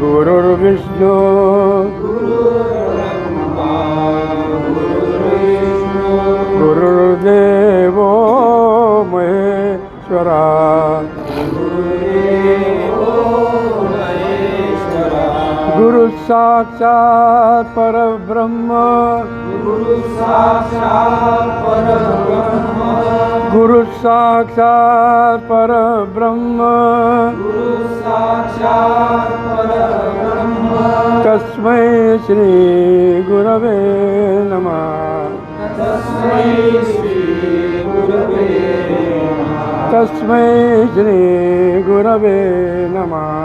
गुरुर्विष्णु गुरुर्देव महेश्वरा गुरु साक्षात् परब्रह्म गुरु साक्षात् परब्रह्म गुरुस्साक्षात् परब्रह्म। तस्मै श्रीगुरवे नमः। तस्मै श्रीगुरवे नमः।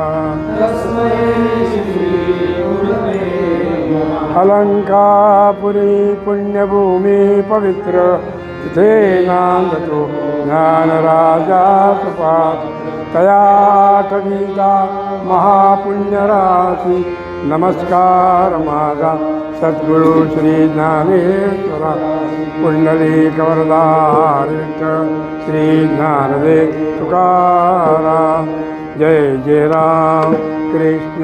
अलङ्कापुरी पुण्यभूमिः पवित्र। देनाङ्गतु ज्ञानराजा कृपा। तया महापुण्यराशि। नमस्कारमागा सद्गुरु श्रीज्ञानेश्वर ज्ञानेश्वरा। श्रीज्ञानदे तुकारा जय जय राम। कृष्ण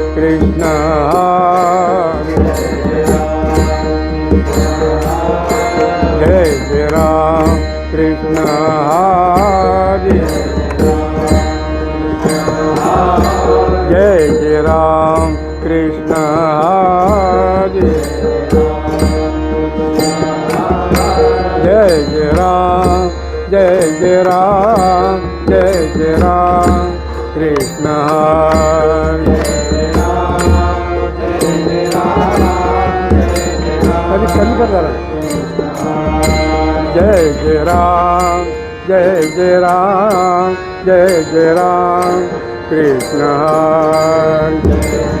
जय राम, जय जय राम, जय जय राम, कृष्ण हरे। कमी कर जरा जय जय राम, जय जय राम, जय जय राम, कृष्ण हरे।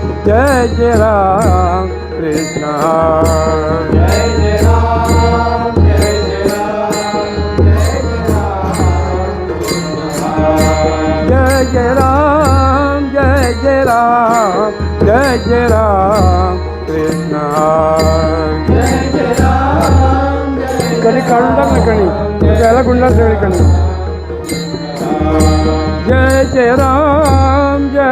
कृष्ण जय जय राम जय जय राम जय जय राम कृष्ण कणी काढून टाक ना कणी त्याला गुंडाच वेळी कणी जय जय राम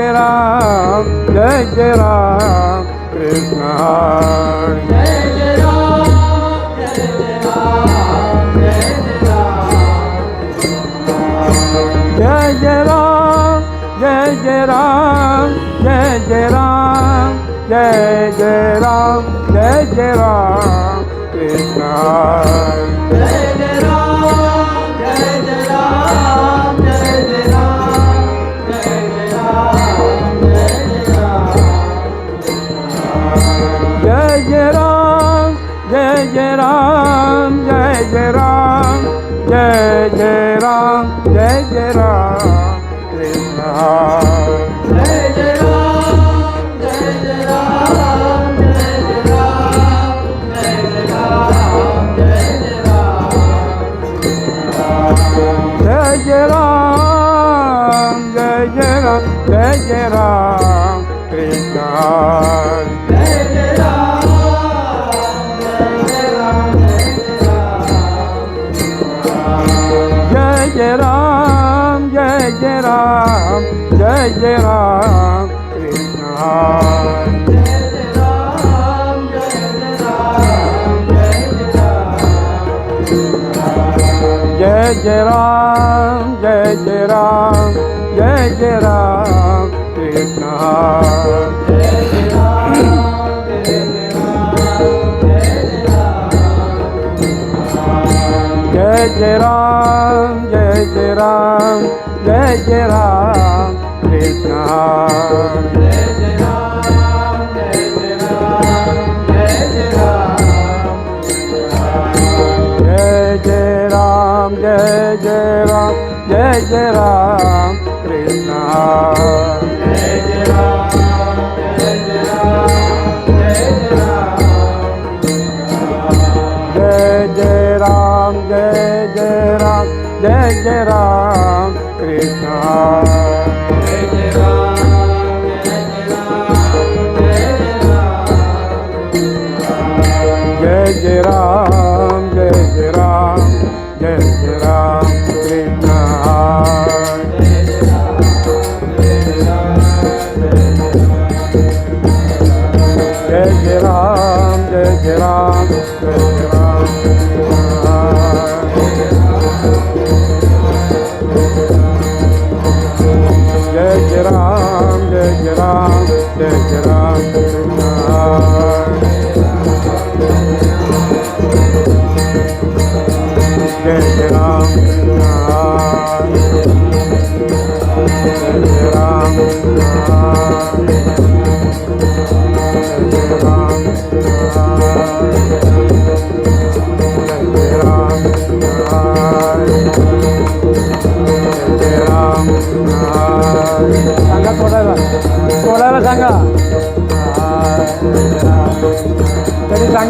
જય રામ, જય જય રામ, કૃષ્ણ. જય જય રામ, જય જય રામ, જય જય રામ, જય જય રામ, જય જય રામ જય કૃષ્ણ. જય રામ કૃષ્ણ જય જય રામ જય જય રામ જય જય રામ કૃષ્ણ જય જય રામ જય જય રામ જય જય રામ Krishna.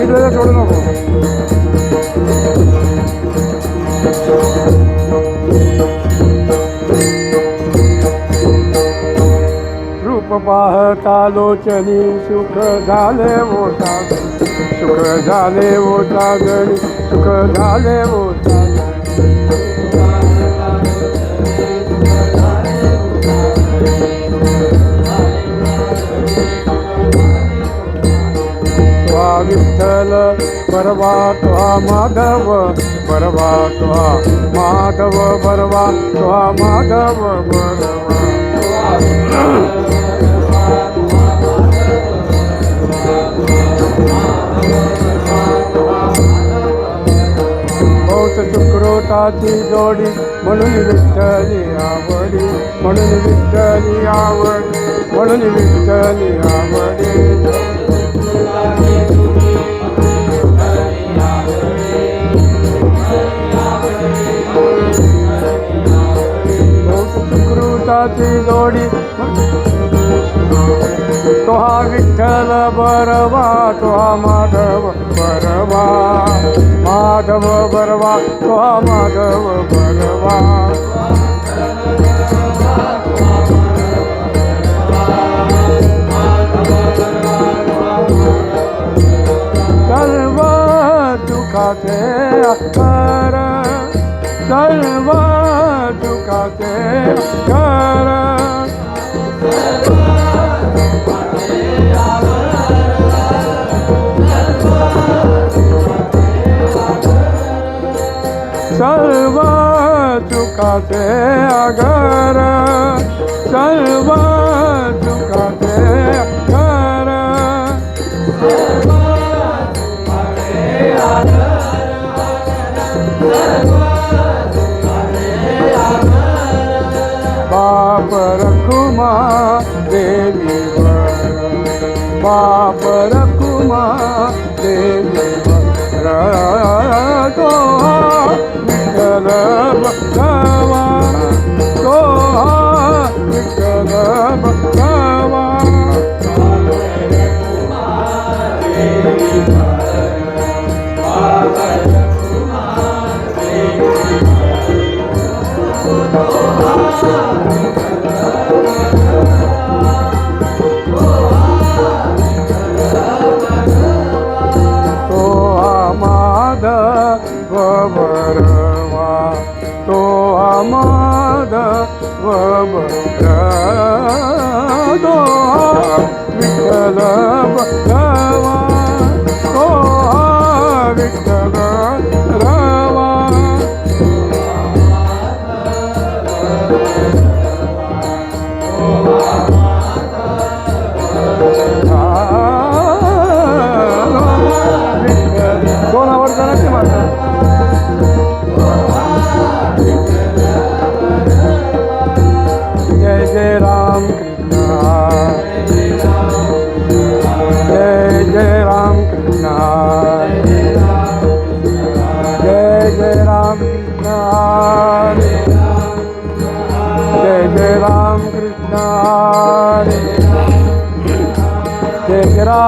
सोडू नको. रूप पाहता लोचनी सुख झाले मोठा सुख झाले मोठा गणी सुख झाले मोठा परवा त्वा माधव परवा त्वा माधव परवा त्वा माधव बहुत शुक्रोताची जोडी म्हणून विठ्ठली आवडी म्हणून विठ्ठली आवड म्हणून विठ्ठली आवडी. मंगल बरवा तो माधव बरवा। माधव बरवा तो माधव बरवा। सर्व दुखाते कर सर्व दुखाते कर માટે આગળ ચાલવા సదా వమగాదో విఠల భగవా విఠల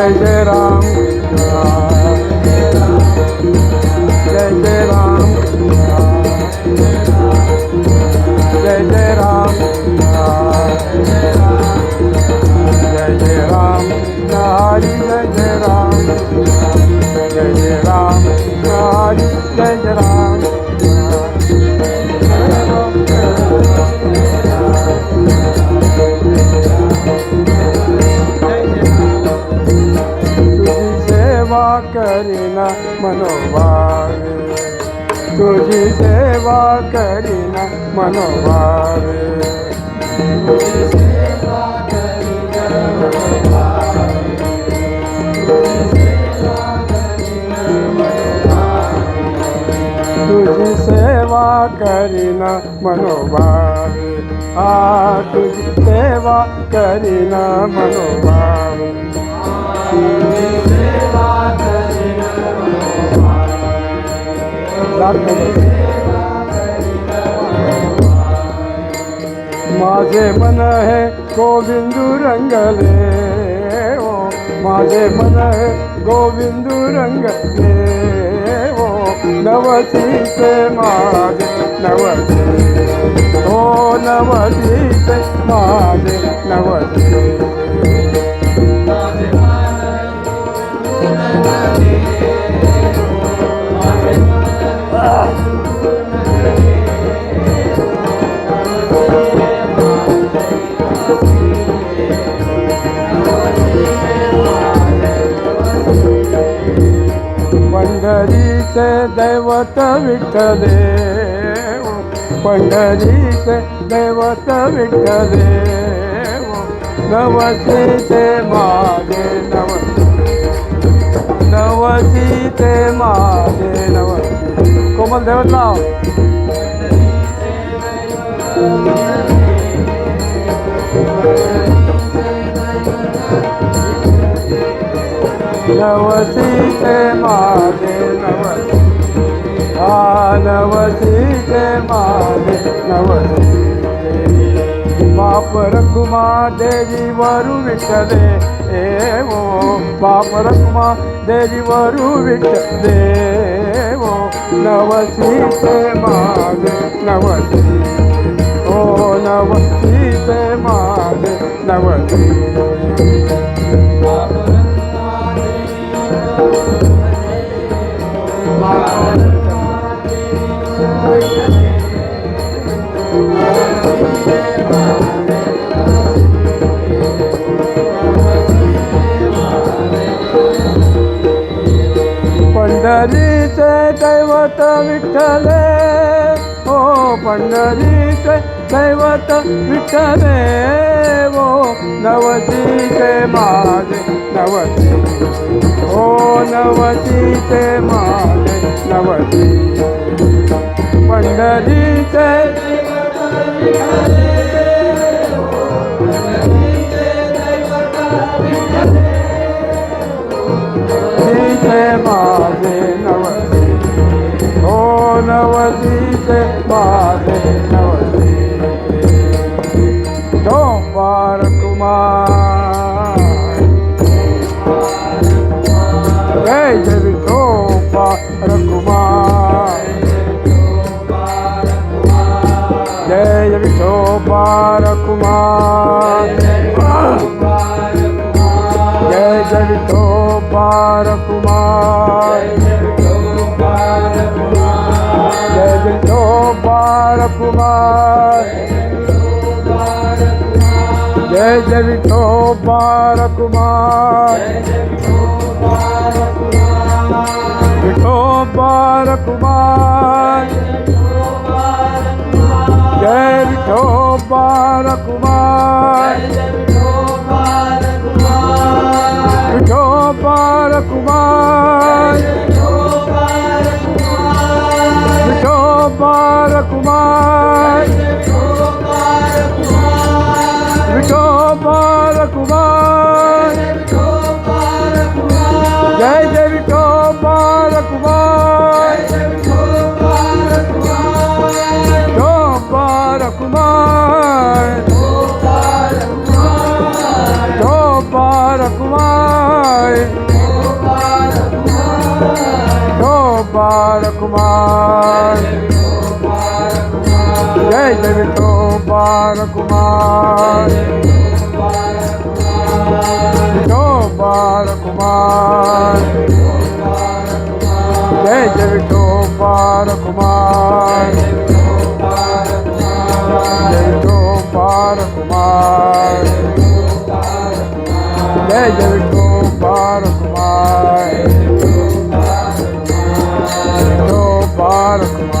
जय जय राम मनोभावे। तुझी सेवा करीना मनोभावे। तुझी सेवा करीना मनोभावे। आ तुझी सेवा करीना मनोभावे। माझे मन है गोविंदू रंगले, ओ, माझे मन है गोविंदू रंगले, ओ नवती से माझे नवती ओ नवती से माझे नवती पंढरीचे दैवत पंडरी से दैवत विठ्ठले। नवसीते मागे नव। नवसीते मागे नव। कोमल देवत नाव। Thank you. नवसीते माले नवसी हा नवसीते माले नवसी पाप रखुमा देवी वरु विठले एवो पाप रखुमा देवी वरु विठले एवो नवसीते माले नवसी ओ नवसीते माले नवसी पंढरीचे दैवत विठ्ठले ओ पंढरीचे दैवत विठ्ठले ओ नवतीचे माझे navati o navati te male navati pandari te Oh, no, I see that. જય જય વિઠો બારકુમાર વિઠો બારકુમાર જય બારકુમાર ગોપાલ કુમાર જય દેવી ગોપાલ કુમાર ગોપાલ કુમાર જય દેવી ગોપાલ કુમાર જય ગોપાલ કુમાર જય દેવી Gopal Kumar I don't article